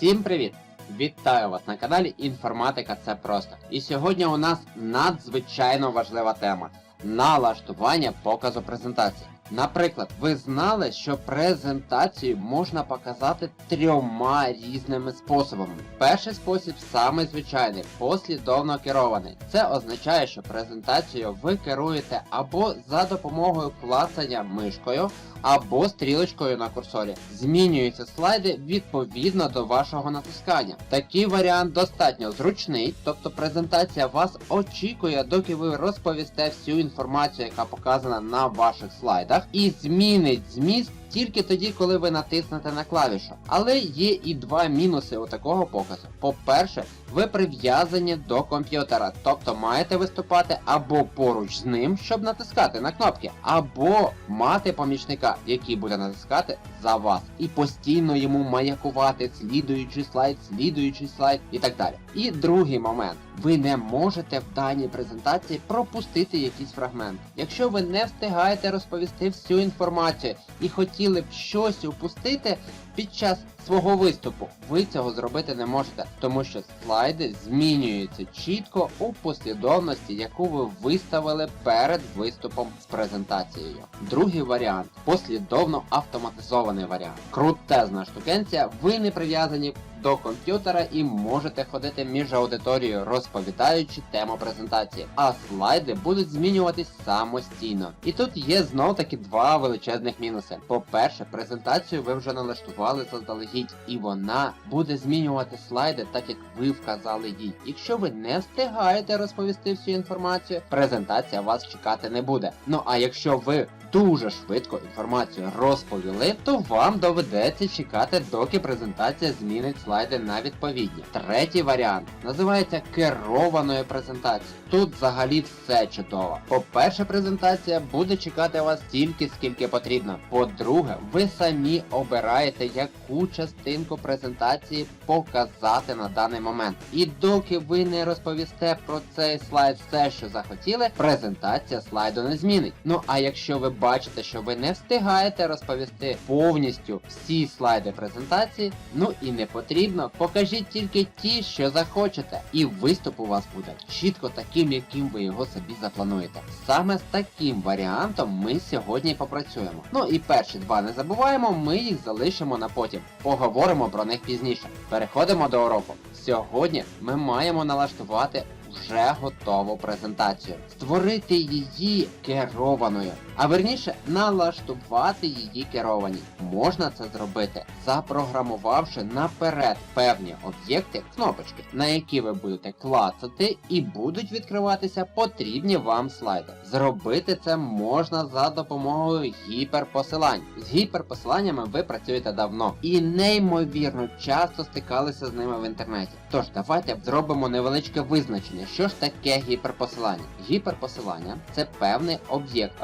Всім привіт! Вітаю вас на каналі Інформатика Це Просто. І сьогодні у нас надзвичайно важлива тема налаштування показу презентації. Наприклад, ви знали, що презентацію можна показати трьома різними способами. Перший спосіб самий звичайний, послідовно керований. Це означає, що презентацію ви керуєте або за допомогою клацання мишкою, або стрілочкою на курсорі. Змінюються слайди відповідно до вашого натискання. Такий варіант достатньо зручний, тобто презентація вас очікує, доки ви розповісте всю інформацію, яка показана на ваших слайдах, і змінить зміст. Тільки тоді, коли ви натиснете на клавішу. Але є і два мінуси у такого показу. По-перше, ви прив'язані до комп'ютера, тобто маєте виступати або поруч з ним, щоб натискати на кнопки, або мати помічника, який буде натискати за вас, і постійно йому маякувати слідуючий слайд, слідуючий слайд і так далі. І другий момент. Ви не можете в даній презентації пропустити якийсь фрагмент. Якщо ви не встигаєте розповісти всю інформацію і хотіли б щось упустити під час свого виступу, ви цього зробити не можете, тому що слайди змінюються чітко у послідовності, яку ви виставили перед виступом з презентацією. Другий варіант послідовно автоматизований варіант. Крутезна штукенція, ви не прив'язані до комп'ютера і можете ходити між аудиторією, розповідаючи тему презентації, а слайди будуть змінюватись самостійно. І тут є знов таки два величезних мінуси. По-перше, презентацію ви вже налаштували заздалегідь, і вона буде змінювати слайди так, як ви вказали їй. Якщо ви не встигаєте розповісти всю інформацію, презентація вас чекати не буде. Ну а якщо ви дуже швидко інформацію розповіли, то вам доведеться чекати, доки презентація змінить слайди на відповідні. Третій варіант називається керованою презентацією. Тут взагалі все чудово. По-перше, презентація буде чекати вас стільки, скільки потрібно. По-друге, ви самі обираєте, яку частинку презентації показати на даний момент. І доки ви не розповісте про цей слайд все, що захотіли, презентація слайду не змінить. Ну а якщо ви бачите, що ви не встигаєте розповісти повністю всі слайди презентації, ну і не потрібно, покажіть тільки ті, що захочете. І виступ у вас буде чітко таким, яким ви його собі заплануєте. Саме з таким варіантом ми сьогодні попрацюємо. Ну і перші два не забуваємо, ми їх залишимо на потім. Поговоримо про них пізніше. Переходимо до уроку. Сьогодні ми маємо налаштувати вже готову презентацію, створити її керованою, а верніше налаштувати її керовані. Можна це зробити, запрограмувавши наперед певні об'єкти, кнопочки, на які ви будете клацати і будуть відкриватися потрібні вам слайди. Зробити це можна за допомогою гіперпосилань. З гіперпосиланнями ви працюєте давно і неймовірно часто стикалися з ними в інтернеті. Тож давайте зробимо невеличке визначення, що ж таке гіперпосилання. Гіперпосилання це певний об'єкт,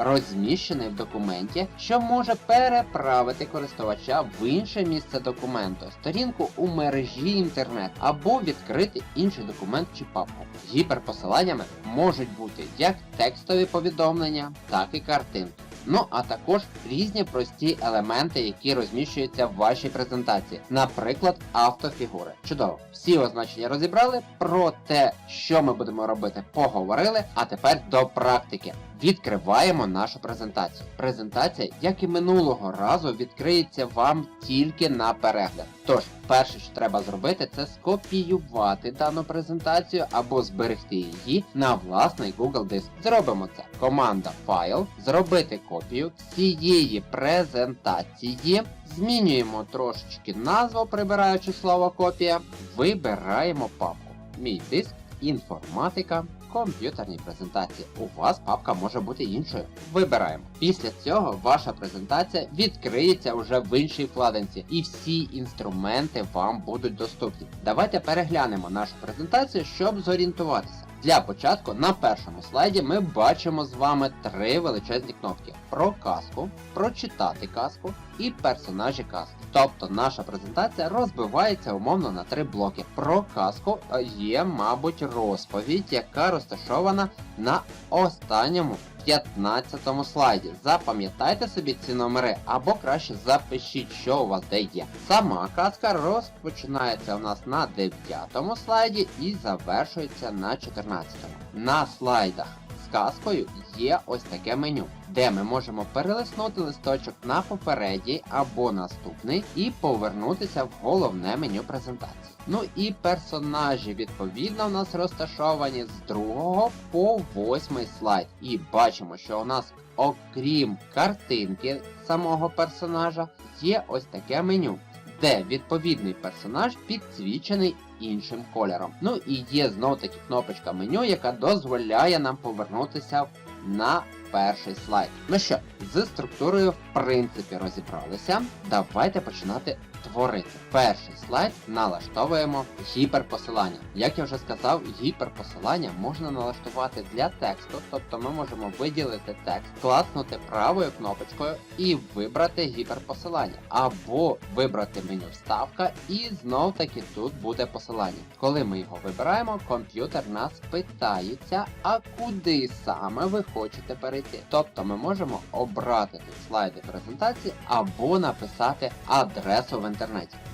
розміщений в документі, що може переправити користувача в інше місце документу, сторінку у мережі інтернет або відкрити інший документ чи папку. Гіперпосиланнями можуть бути як текстові повідомлення, так і картинки. Ну а також різні прості елементи, які розміщуються в вашій презентації, наприклад, автофігури. Чудово, всі означення розібрали. Про те, що ми будемо робити, поговорили. А тепер до практики. Відкриваємо нашу презентацію. Презентація, як і минулого разу, відкриється вам тільки на перегляд. Тож, перше, що треба зробити, це скопіювати дану презентацію або зберегти її на власний Google диск. Зробимо це. Команда Файл, зробити копію цієї презентації. Змінюємо трошечки назву, прибираючи слово копія. Вибираємо папку. Мій диск, інформатика комп'ютерні презентації. У вас папка може бути іншою. Вибираємо. Після цього ваша презентація відкриється вже в іншій вкладинці, і всі інструменти вам будуть доступні. Давайте переглянемо нашу презентацію, щоб зорієнтуватися. Для початку на першому слайді ми бачимо з вами три величезні кнопки: про казку, прочитати казку і персонажі казки. Тобто наша презентація розбивається умовно на три блоки. Про казку є, мабуть, розповідь, яка розташована на останньому 15 слайді. Запам'ятайте собі ці номери, або краще запишіть, що у вас де є. Сама казка розпочинається у нас на 9 слайді і завершується на 14. На слайдах з казкою є ось таке меню, де ми можемо перелиснути листочок на попередній або наступний і повернутися в головне меню презентації. Ну і персонажі відповідно у нас розташовані з 2 по 8 слайд. І бачимо, що у нас, окрім картинки самого персонажа, є ось таке меню, де відповідний персонаж підсвічений іншим кольором. Ну і є знов таки кнопочка меню, яка дозволяє нам повернутися на перший слайд. Ну що, з структурою в принципі розібралися. Давайте починати творити. Перший слайд налаштовуємо гіперпосилання. Як я вже сказав, гіперпосилання можна налаштувати для тексту, тобто ми можемо виділити текст, класнути правою кнопочкою і вибрати гіперпосилання. Або вибрати меню вставка і знов таки тут буде посилання. Коли ми його вибираємо, комп'ютер нас питається, а куди саме ви хочете перейти. Тобто ми можемо обрати тут слайди презентації або написати адресу в інтернеті.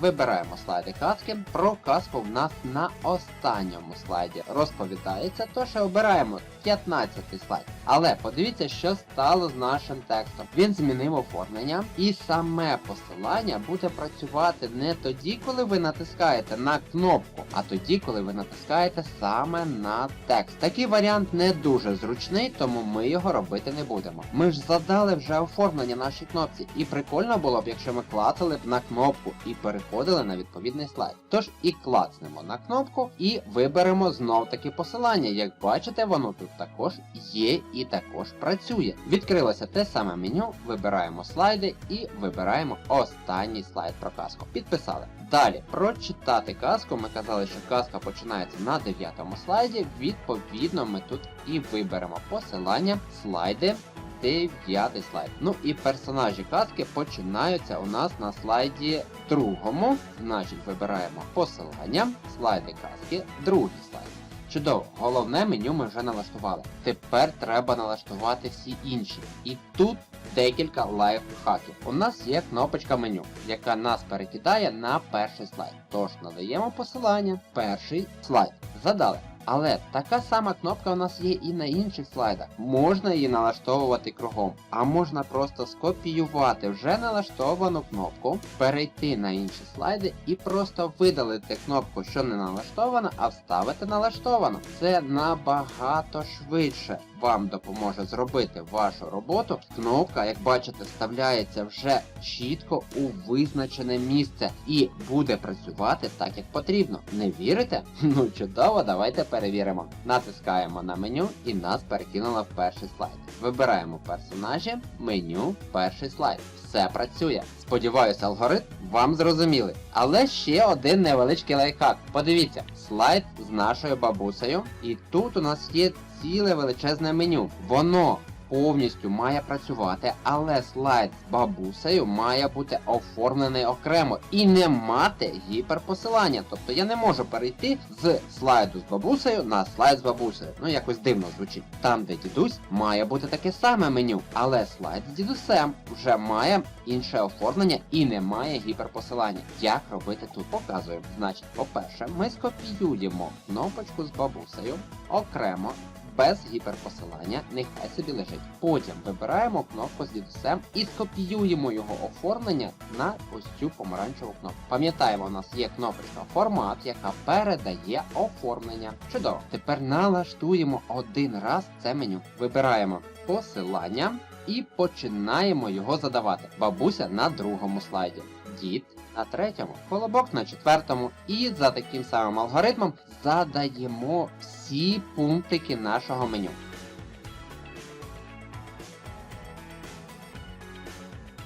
Вибираємо слайди казки. Про казку в нас на останньому слайді розповідається, тож обираємо 15 слайд. Але подивіться, що стало з нашим текстом. Він змінив оформлення, і саме посилання буде працювати не тоді, коли ви натискаєте на кнопку, а тоді, коли ви натискаєте саме на текст. Такий варіант не дуже зручний, тому ми його робити не будемо. Ми ж задали вже оформлення нашій кнопці, і прикольно було б, якщо ми клацали б на кнопку і переходили на відповідний слайд. Тож і клацнемо на кнопку і виберемо знов таки посилання. Як бачите, воно тут також є і також працює. Відкрилося те саме меню, вибираємо слайди і вибираємо останній слайд про казку. Підписали. Далі, прочитати казку. Ми казали, що казка починається на 9 слайді. Відповідно, ми тут і виберемо посилання, слайди. 9 слайд. Ну і персонажі казки починаються у нас на слайді другому. Значить, вибираємо посилання, слайди казки, другий слайд. Чудово, головне меню ми вже налаштували. Тепер треба налаштувати всі інші. І тут декілька лайфхаків. У нас є кнопочка меню, яка нас перекидає на перший слайд. Тож надаємо посилання, перший слайд. Задали. Але така сама кнопка у нас є і на інших слайдах. Можна її налаштовувати кругом, а можна просто скопіювати вже налаштовану кнопку, перейти на інші слайди і просто видалити кнопку, що не налаштована, а вставити налаштовану. Це набагато швидше вам допоможе зробити вашу роботу. Кнопка, як бачите, вставляється вже чітко у визначене місце і буде працювати так, як потрібно. Не вірите? Ну чудово, давайте перевіримо. Натискаємо на меню і нас перекинуло в перший слайд. Вибираємо персонажі, меню, перший слайд. Все працює. Сподіваюся, алгоритм вам зрозуміли. Але ще один невеличкий лайфхак. Подивіться, слайд з нашою бабусею. І тут у нас є ціле величезне меню. Воно повністю має працювати, але слайд з бабусею має бути оформлений окремо і не мати гіперпосилання. Тобто я не можу перейти з слайду з бабусею на слайд з бабусею. Ну якось дивно звучить. Там, де дідусь, має бути таке саме меню, але слайд з дідусем вже має інше оформлення і не має гіперпосилання. Як робити тут? Показую. Значить, по-перше, ми скопіюємо кнопочку з бабусею окремо без гіперпосилання, нехай собі лежить. Потім вибираємо кнопку з дідусем і скопіюємо його оформлення на ось цю помаранчеву кнопку. Пам'ятаємо, у нас є кнопочка формат, яка передає оформлення. Чудово. Тепер налаштуємо один раз це меню. Вибираємо посилання і починаємо його задавати. Бабуся на другому слайді. Дід на третьому, колобок на четвертому. І за таким самим алгоритмом задаємо всі пунктики нашого меню.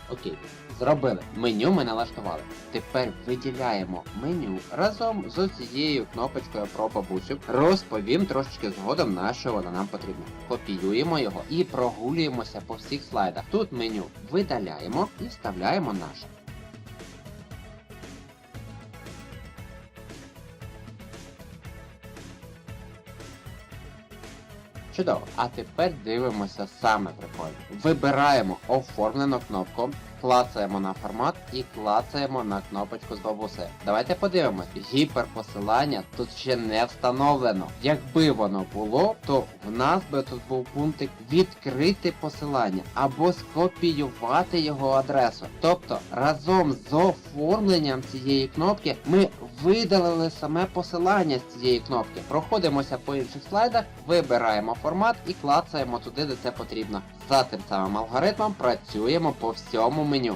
Окей, зробили. Меню ми налаштували. Тепер виділяємо меню разом з цією кнопочкою про бабусю. Розповім трошечки згодом на що вона нам потрібна. Копіюємо його і прогулюємося по всіх слайдах. Тут меню видаляємо і вставляємо наше. Чудово. А тепер дивимося саме прикольно. Вибираємо оформлену кнопку, клацаємо на формат і клацаємо на кнопочку з бабусею. Давайте подивимось. Гіперпосилання тут ще не встановлено. Якби воно було, то в нас би тут був пунктик відкрити посилання або скопіювати його адресу. Тобто разом з оформленням цієї кнопки ми видалили саме посилання з цієї кнопки. Проходимося по інших слайдах, вибираємо формат і клацаємо туди, де це потрібно. За тим самим алгоритмом працюємо по всьому меню.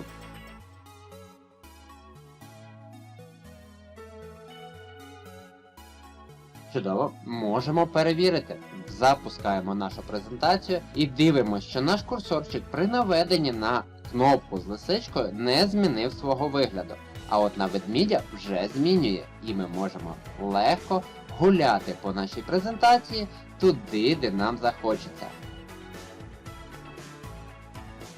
Чудово, можемо перевірити. Запускаємо нашу презентацію і дивимося, що наш курсорчик при наведенні на кнопку з лисичкою не змінив свого вигляду. А от на ведмідя вже змінює, і ми можемо легко гуляти по нашій презентації туди, де нам захочеться.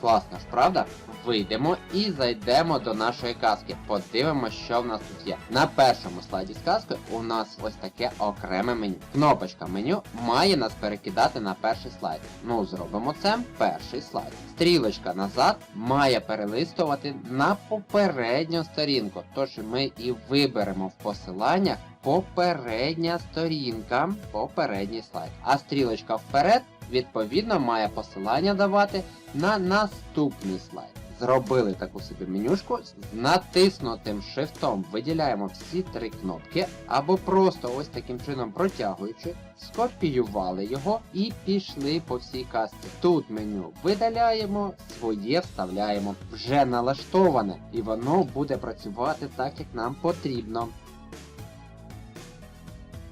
Класно ж, правда? Вийдемо і зайдемо до нашої казки. Подивимося, що в нас тут є. На першому слайді з казкою у нас ось таке окреме меню. Кнопочка меню має нас перекидати на перший слайд. Ну, зробимо це перший слайд. Стрілочка назад має перелистувати на попередню сторінку. Тож ми і виберемо в посиланнях попередня сторінка, попередній слайд. А стрілочка вперед, відповідно, має посилання давати на наступний слайд. Зробили таку собі менюшку, з натиснутим шрифтом виділяємо всі три кнопки, або просто ось таким чином протягуючи, скопіювали його і пішли по всій касті. Тут меню видаляємо, своє вставляємо, вже налаштоване, і воно буде працювати так, як нам потрібно.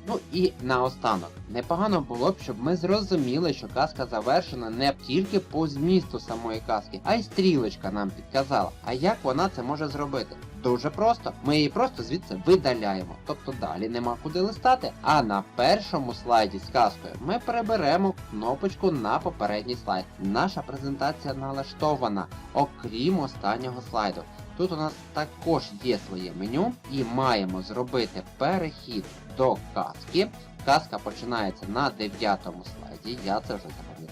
Ну і наостанок, непогано було б, щоб ми зрозуміли, що казка завершена не тільки по змісту самої казки, а й стрілочка нам підказала. А як вона це може зробити? Дуже просто. Ми її просто звідси видаляємо. Тобто далі нема куди листати. А на першому слайді з казкою ми переберемо кнопочку на попередній слайд. Наша презентація налаштована, окрім останнього слайду. Тут у нас також є своє меню і маємо зробити перехід до казки. Казка починається на 9 слайді, я це вже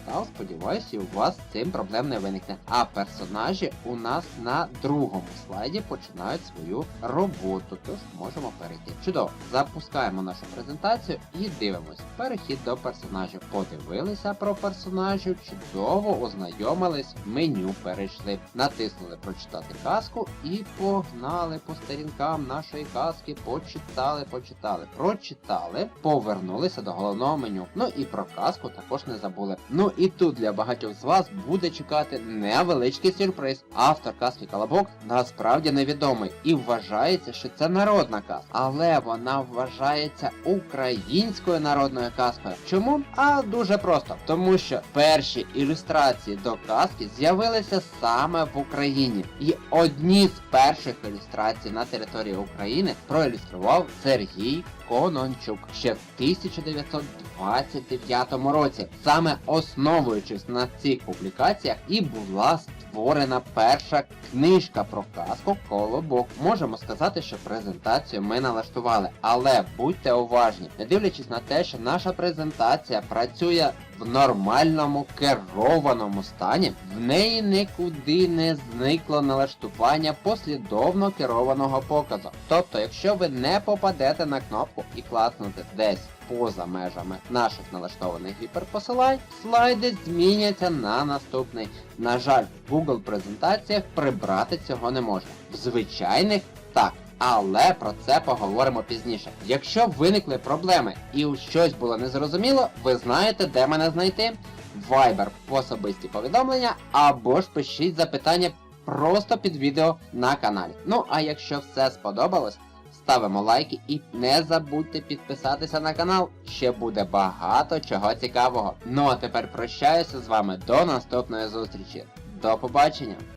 запам'ятав, сподіваюся, у вас цим проблем не виникне. А персонажі у нас на другому слайді починають свою роботу, тож можемо перейти. Чудово, запускаємо нашу презентацію і дивимось. Перехід до персонажів. Подивилися про персонажів, чудово ознайомились, меню перейшли, натиснули прочитати казку і погнали по сторінкам нашої казки, почитали, почитали, прочитали, повернулися до головного меню. Ну і про казку також не забули. Ну і тут для багатьох з вас буде чекати невеличкий сюрприз. Автор казки Колобок насправді невідомий і вважається, що це народна казка. Але вона вважається українською народною казкою. Чому? А дуже просто. Тому що перші ілюстрації до казки з'явилися саме в Україні. І одні з перших ілюстрацій на території України проілюстрував Сергій Конончук ще в 1929 році. Саме основуючись на цих публікаціях і була створена перша книжка про казку Колобок. Можемо сказати, що презентацію ми налаштували, але будьте уважні, не дивлячись на те, що наша презентація працює в нормальному керованому стані, в неї нікуди не зникло налаштування послідовно керованого показу. Тобто, якщо ви не попадете на кнопку і класнете десь поза межами наших налаштованих гіперпосилань, слайди зміняться на наступний. На жаль, в Google презентаціях прибрати цього не можна. В звичайних так. Але про це поговоримо пізніше. Якщо виникли проблеми і щось було незрозуміло, ви знаєте, де мене знайти. Viber в особисті повідомлення або ж пишіть запитання просто під відео на каналі. Ну а якщо все сподобалось, ставимо лайки і не забудьте підписатися на канал, ще буде багато чого цікавого. Ну а тепер прощаюся з вами до наступної зустрічі. До побачення!